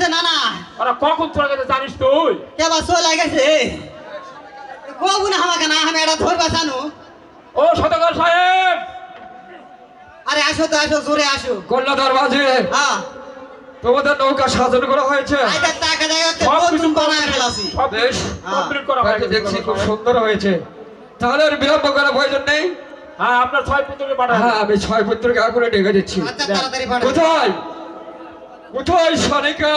কি হয়েছে নানা। ওরা কখন চলে গেছে জানিস তুই? কেবা চলে গেছে? কবু না আমাকে না আমি এটা ধরবা জানো। ও সদাগর সাহেব! আরে আসো তো আসো জোরে আসো। কন্যা দরবাজে হ্যাঁ। তোমাদের নৌকা সাজানো করা হয়েছে। করা হয়ে দেখছি খুব সুন্দর হয়েছে। তাহলে আর বিলম্ব করার প্রয়োজন নেই? হ্যাঁ আপনার ছয় পুত্রকে পাঠান হ্যাঁ আমি ছয় পুত্রকে আগুনে ডেকে দিচ্ছি। আচ্ছা কোথায়? কোথায় সনিকা